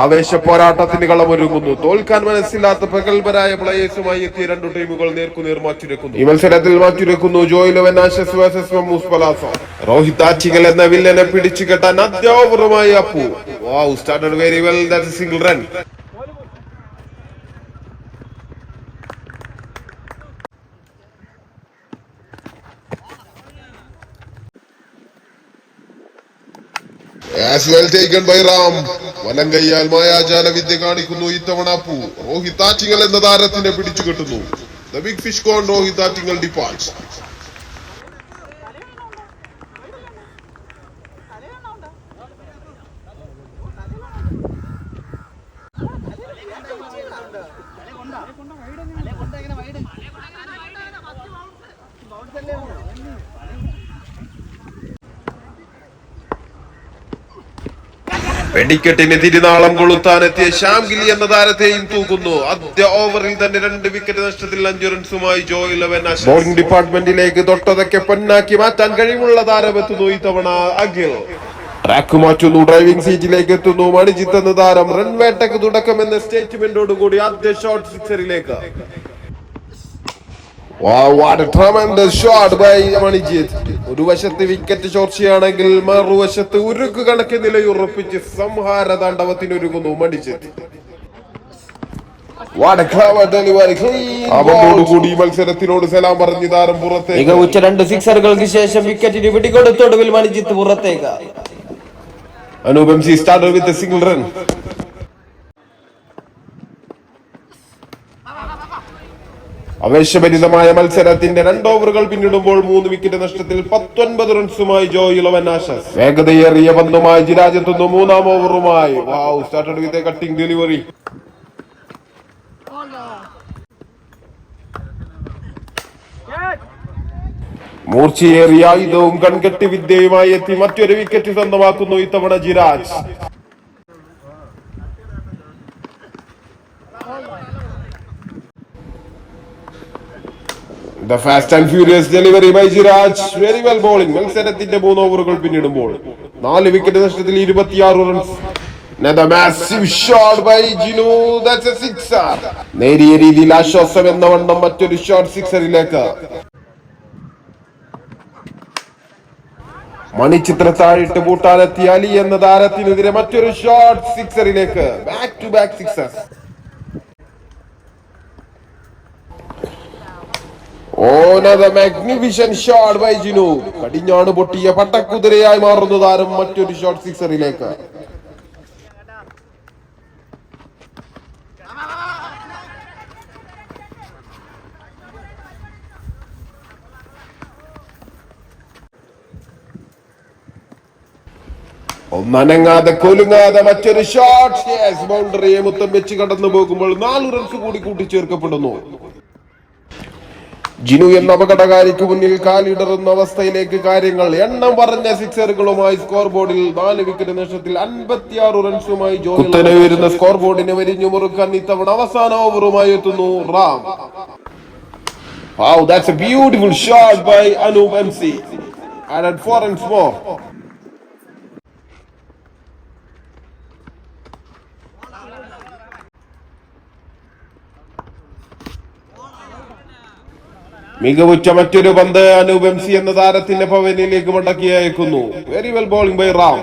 ആവേശ പോരാട്ടത്തിന് കളമൊരുങ്ങുന്നു. തോൽക്കാൻ മനസ്സില്ലാത്ത പ്രഗത്ഭരായ പ്ലേയേഴ്സുമായി എത്തിയ രണ്ടു ടീമുകൾ നേർക്കുനേർ മാറ്റിരക്കുന്നു. ഈ മത്സരത്തിൽ മാറ്റിരക്കുന്നു ജോയിലവൻ ആശസ് വേഴ്സസ് മമ്മൂസ് പലാസോ. രോഹിത് ആച്ചികൾ എന്ന വില്ലനെ പിടിച്ചു കെട്ടാൻ അധ്യാപകമായി Appu. Wow started very well that single run കൈയാൽ മായാജാല വിദ്യ കാണിക്കുന്നു ഇത്തവണ പൂ. രോഹിത് ആറ്റിങ്ങൽ എന്ന താരത്തിനെ പിടിച്ചു കെട്ടുന്നു ദ ബിഗ് ഫിഷ് കോൺ രോഹിത് ആറ്റിങ്ങൽ വെടിക്കെട്ടിന് തിരുനാളം കൊളുത്താനെത്തിയ ശ്യാംഗിലി എന്ന താരത്തെയും തൂക്കുന്നു. ആദ്യ ഓവറിൽ തന്നെ രണ്ട് വിക്കറ്റ് നഷ്ടത്തിൽ അഞ്ചു റൺസുമായി ജോ ഇലവൻ ബോളിംഗ് ഡിപ്പാർട്ട്മെന്റിലേക്ക് തൊട്ടതൊക്കെ പൊന്നാക്കി മാറ്റാൻ കഴിവുള്ള താരമെത്തുന്നു ഇത്തവണ അഖിൽ. ട്രാക്ക് മാറ്റുന്നു ഡ്രൈവിംഗ് സീറ്റിലേക്ക് എത്തുന്നു. മണിജിത്ത് എന്ന താരം റൺ വേട്ടക്ക് തുടക്കം എന്ന സ്റ്റേറ്റ്മെന്റോട് കൂടി ആദ്യ ഷോർട്ട് സിക്സറിലേക്ക് Wow, what a tremendous shot by Manijith ഒരു വശത്ത് വിക്കറ്റ് ചോർച്ചയാണെങ്കിൽ മറുവശത്ത് ഉരുക്ക് കണക്ക് നിലയുറപ്പിച്ച് സംഹാര താണ്ഡവത്തിന് ഒരുങ്ങുന്നു മണിജിത്ത്. What a clever delivery, clean അവനോടുകൂടി ഈ മത്സരത്തിനോട് സലാം പറഞ്ഞു താരം പുറത്തേക്ക്. മികവുറ്റ രണ്ട് സിക്സറുകൾക്ക് ശേഷം വിക്കറ്റിന് പിടികൊടുത്തൊടുവിൽ മണിജിത്ത് പുറത്തേക്ക്. അനൂപം C started with single run ആവേശഭരിതമായ മത്സരത്തിന്റെ രണ്ട് ഓവറുകൾ പിന്നിടുമ്പോൾ മൂന്ന് വിക്കറ്റ് നഷ്ടത്തിൽ പത്തൊൻപത് റൺസുമായി ജോ ഇലവൻ ആശസ് വേഗതയേറിയ പന്തുമായി ജിരാജെത്തുന്നു മൂന്നാം ഓവറുമായി. Wow started with cutting delivery മൂർച്ചയേറിയ ആയുധവും കൺകെട്ടി വിദ്യയുമായി എത്തി. മറ്റൊരു വിക്കറ്റ് സ്വന്തമാക്കുന്നു ഇത്തവണ Jiraj. The fast and furious delivery by Jiraj Very well bowling. മത്സരത്തിന്റെ മൂന്ന് ഓവറുകൾ പിന്നിടുമ്പോൾ നാല് വിക്കറ്റ് നഷ്ടത്തിൽ ഇരുപത്തിയാറ് റൺസ്. നേരിയ രീതിയിൽ ആശ്വാസം എന്ന വണ്ണം മറ്റൊരു ഷോട്ട് സിക്സറിലേക്ക് മണിച്ചിത്ര താഴിട്ട് പൂട്ടാനെത്തിയ അലി എന്ന താരത്തിനെതിരെ മറ്റൊരു ഷോർട്ട് സിക്സറിലേക്ക് ബാക്ക് ടു ബാക്ക് സിക്സർ ഓനത ഷോട്ട് ബൈ ജിനു കടിഞ്ഞാണ് പൊട്ടിയ പട്ടക്കുതിരയായി മാറുന്ന താരം മറ്റൊരു ഷോട്ട് സിക്സറിലേക്ക് ഒന്നനങ്ങാതെ കൊലുങ്ങാതെ മറ്റൊരു ഷോട്ട് ബൗണ്ടറിയെ മുത്തം വെച്ച് കടന്നു പോകുമ്പോൾ നാല് റൺസ് കൂടി കൂട്ടിച്ചേർക്കപ്പെടുന്നു. ജിനു എന്ന അപകടകാരിക്ക് മുന്നിൽ കാലിടറുന്ന അവസ്ഥയിലേക്ക് കാര്യങ്ങൾ എണ്ണം പറഞ്ഞ സിക്സറുകളുമായി സ്കോർ ബോർഡിൽ നാല് വിക്കറ്റ് നഷ്ടത്തിൽ അൻപത്തിയാറ് റൺസുമായി കുത്തനെ വരുന്ന സ്കോർ ബോർഡിനെ വരിഞ്ഞു മുറുക്കാൻ ഇത്തവണ അവസാന ഓവറുമായി എത്തുന്നു Ram Wow, that's a beautiful shot by Anup MC. And four runs more. മികവുറ്റ മറ്റൊരു പന്ത് അനൂപ് എം സി എന്ന താരത്തിന്റെ ഭവനിലേക്ക് മടക്കി അയക്കുന്നു very well bowling by Ram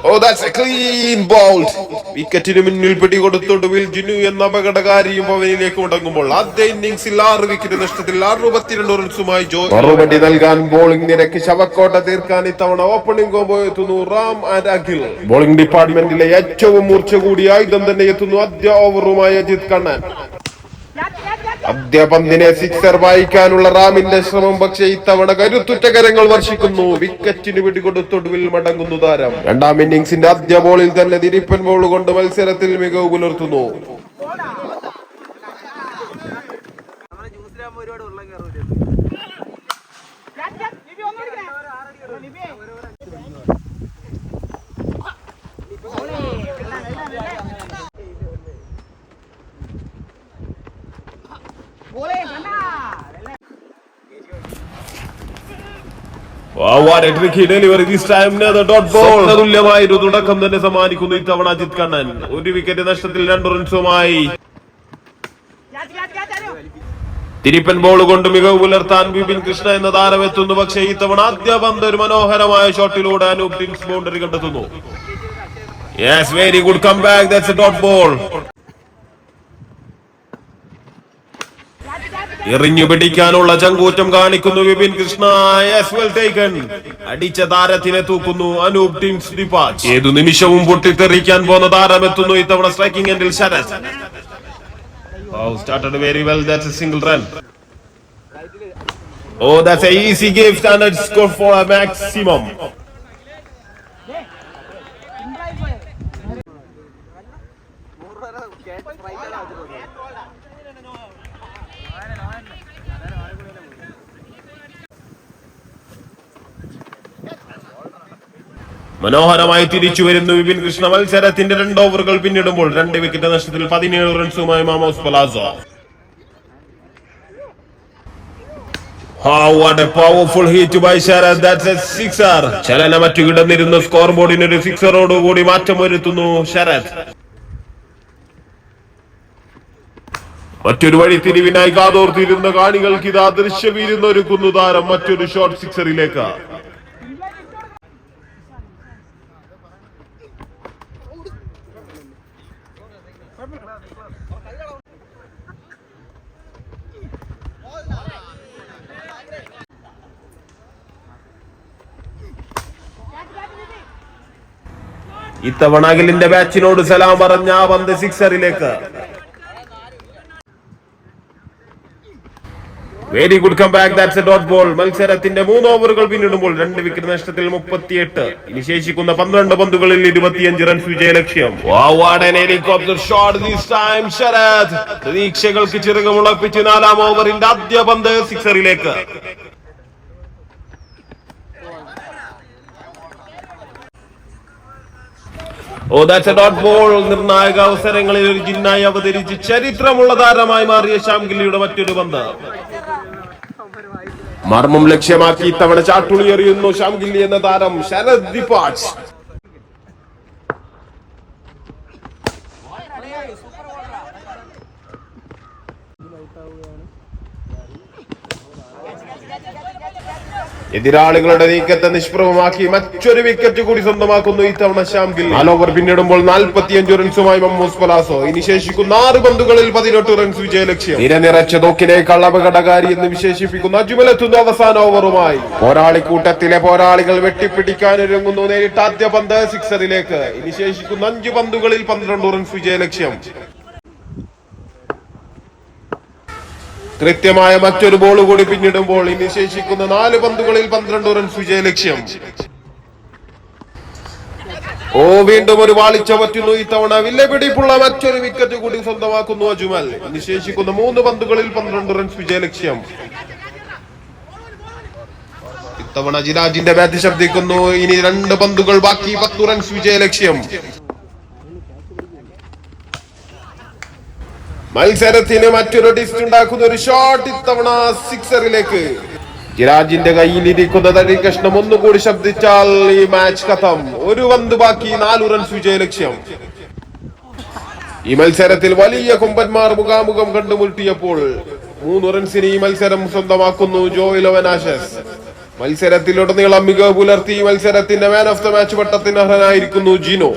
oh that's a clean bowled വിക്കറ്റിന് മുന്നിൽ പിടികൊടുത്തൊടുവിൽ ജിനു എന്ന അപകടകാരിയും പവനിലേക്ക് മുടങ്ങുമ്പോൾ ആദ്യ ഇന്നിംഗ്സിൽ ആറ് വിക്കറ്റ് നഷ്ടത്തിൽ അറുപത്തിരണ്ട് റൺസുമായി ജോ മറുപടി നൽകാൻ ബോളിംഗ് നിരക്ക് ശവക്കോട്ട തീർക്കാൻ ഇത്തവണ ഓപ്പണിംഗ് കോമ്പോ എത്തുന്നു റാം ആൻഡ് അഖിൽ ബോളിംഗ് ഡിപ്പാർട്ട്മെന്റിലെ ഏറ്റവും മൂർച്ച കൂടിയ ആയുധം തന്നെ എത്തുന്നു ആദ്യ ഓവറുമായി അജിത് കണ്ണൻ. ആദ്യ പന്തിനെ സിക്സർ വായിക്കാനുള്ള റാമിന്റെ ശ്രമം പക്ഷേ ഇത്തവണ കരുത്തുറ്റ കരങ്ങൾ വർഷിക്കുന്നു. വിക്കറ്റിന് പിടികൊടുത്തൊടുവിൽ മടങ്ങുന്നു താരം. രണ്ടാം ഇന്നിംഗ്സിന്റെ ആദ്യ ബോളിൽ തന്നെ തിരിപ്പൻ ബോൾ കൊണ്ട് മത്സരത്തിൽ മികവ് പുലർത്തുന്നു. ഒരുപാട് ഉള്ള കയറും ഒരു തുടക്കം തന്നെ സമ്മാനിക്കുന്നു ഇത്തവണ അജിത് കണ്ണൻ. ഒരു വിക്കറ്റ് നഷ്ടത്തിൽ രണ്ട് റൺസുമായി തിരിപ്പൻ ബോൾ കൊണ്ട് മികവ് പുലർത്താൻ വിപിൻ കൃഷ്ണ എന്ന താരം എത്തുന്നു. പക്ഷേ ഇത്തവണ ആദ്യ പന്ത് ഒരു മനോഹരമായ ഷോട്ടിലൂടെ അനൂപ് ടിംസ് ബൗണ്ടറി കണ്ടെത്തുന്നു. Yes very good come back that's a dot ball എറിഞ്ഞു പിടിക്കാനുള്ള ചങ്കൂറ്റം കാണിക്കുന്നു വിപിൻ കൃഷ്ണ യെസ് വെൽ അടിച്ച താരത്തിനെ തൂക്കുന്നു അനൂപ് ടീംസ് ഡിപ്പാച്ച്. ഏതു നിമിഷവും പൊട്ടിത്തെറിക്കാൻ പോകുന്ന താരം എത്തുന്നു ഇത്തവണ സ്ട്രൈക്കിംഗ് എൻഡിൽ Sarath. Started very well that's a single run oh that's a easy game. Standard score for a maximum. മനോഹരമായി തിരിച്ചു വരുന്നു വിപിൻ കൃഷ്ണ. മത്സരത്തിന്റെ രണ്ട് ഓവറുകൾ പിന്നിടുമ്പോൾ രണ്ട് വിക്കറ്റ് നഷ്ടത്തിൽ പതിനേഴ് റൺസുമായി Mammoos Palazzo. Oh, what a powerful hit by Sharad. That's a sixer. ചലനമറ്റു കിടന്നിരുന്ന. സ്കോർ ബോർഡിന് ഒരു സിക്സറോട് കൂടി മാറ്റം വരുത്തുന്നു ശരത്. മറ്റൊരു വഴി തിരിവിനായി കാതോർത്തിരുന്ന കാണികൾക്ക് ഇതാ ഒരു താരം മറ്റൊരു ഷോർട്ട് സിക്സറിലേക്ക് ഇത്തവണ അഖിലിന്റെ ബാച്ചിനോട് സലാം പറഞ്ഞ ആ പന്ത് സിക്സറിലേക്ക് very good come back that's a dot ball മത്സരത്തിന്റെ മൂന്ന് ഓവറുകൾ പിന്നിടുമ്പോൾ രണ്ട് വിക്കറ്റ് നഷ്ടത്തിൽ മുപ്പത്തിയെട്ട്. ഇനി ശേഷിക്കുന്ന പന്ത്രണ്ട് പന്തുകളിൽ ഇരുപത്തിയഞ്ച് റൺസ് വിജയലക്ഷ്യം. Helicopter shot this time Sharath. പ്രതീക്ഷകൾക്ക് ചിറകുമുളപ്പിച്ച് നാലാം ഓവറിന്റെ ആദ്യ പന്ത് സിക്സറിലേക്ക് oh that's a dot ball നിർണായക അവസരങ്ങളിൽ ഒരു ജിന്നായി അവതരിച്ച് ചരിത്രമുള്ള താരമായി മാറിയ ശ്യാംഗില്ലിയുടെ മറ്റൊരു പന്ത്. മർമ്മം ലക്ഷ്യമാക്കി ഇത്തവണ ചാട്ടുളി എറിയുന്നു ശ്യാംഗില്ലി എന്ന താരം ശരദ് ദിപാജ് എതിരാളികളുടെ നീക്കത്തെ നിഷ്പ്രഭമാക്കി മറ്റൊരു വിക്കറ്റ് കൂടി സ്വന്തമാക്കുന്നു ഇത്തവണ ശ്യാം ഗിൽ നാല് ഓവർ പിന്നിടുമ്പോൾ നാൽപ്പത്തിയഞ്ച് റൺസുമായി മമ്മൂസ് പലാസോ. ഇനി ശേഷിക്കുന്ന ആറ് പന്തുകളിൽ പതിനെട്ട് റൺസ് വിജയ വിജയലക്ഷ്യം നിരനിറച്ച തോക്കിനേക്കാൾ അപകടകാരി എന്ന് വിശേഷിപ്പിക്കുന്ന അജുമലെത്തുന്നു അവസാന ഓവറുമായി പോരാളിക്കൂട്ടത്തിലെ പോരാളികൾ വെട്ടിപ്പിടിക്കാൻ ഒരുങ്ങുന്നു നേരിട്ട് ആദ്യ പന്ത് സിക്സറിലേക്ക് ഇനി ശേഷിക്കുന്ന അഞ്ച് പന്തുകളിൽ പന്ത്രണ്ട് റൺസ് വിജയലക്ഷ്യം. കൃത്യമായ മറ്റൊരു ബോൾ കൂടി പിന്നിടുമ്പോൾ ഇനി ശേഷിക്കുന്ന നാല് പന്തുകളിൽ പന്ത്രണ്ട് റൺസ് വിജയലക്ഷ്യം ഓ വീണ്ടും ഒരു വാളിച്ച പറ്റുന്നു ഇത്തവണ വില്ലപിടിപ്പുള്ള മറ്റൊരു വിക്കറ്റ് കൂടി സ്വന്തമാക്കുന്നു അജുമൽ. നിശേഷിക്കുന്ന മൂന്ന് പന്തുകളിൽ പന്ത്രണ്ട് റൺസ് വിജയലക്ഷ്യം ഇത്തവണ ജിരാജിന്റെ ബാറ്റ് ശബ്ദിക്കുന്നു. ഇനി രണ്ട് പന്തുകൾ ബാക്കി പത്ത് റൺസ് വിജയലക്ഷ്യം മത്സരത്തിന് മറ്റൊരു ടിസ്റ്റ് ഉണ്ടാക്കുന്ന ഒരു ഷോട്ട് ഇത്തവണ സിക്സറിലേക്ക് ജിരാജിന്റെ കയ്യിലിരിക്കുന്ന തടി കഷ്ണം ഒന്നുകൂടി ശബ്ദിച്ചാൽ ഈ മാച്ച് കഥം. ഒരു പന്ത് ബാക്കി നാലു റൺസ് വിജയ ലക്ഷ്യം. ഈ മത്സരത്തിൽ വലിയ കൊമ്പന്മാർ മുഖാമുഖം കണ്ടുമുട്ടിയപ്പോൾ മൂന്ന് റൺസിന് ഈ മത്സരം സ്വന്തമാക്കുന്നു ജോയ് ലവനാശസ്. മത്സരത്തിലുടനീളം മികവ് പുലർത്തി മത്സരത്തിന്റെ മാൻ ഓഫ് ദ മാച്ച് പട്ടത്തിന് അർഹനായിരിക്കുന്നു ജിനോ.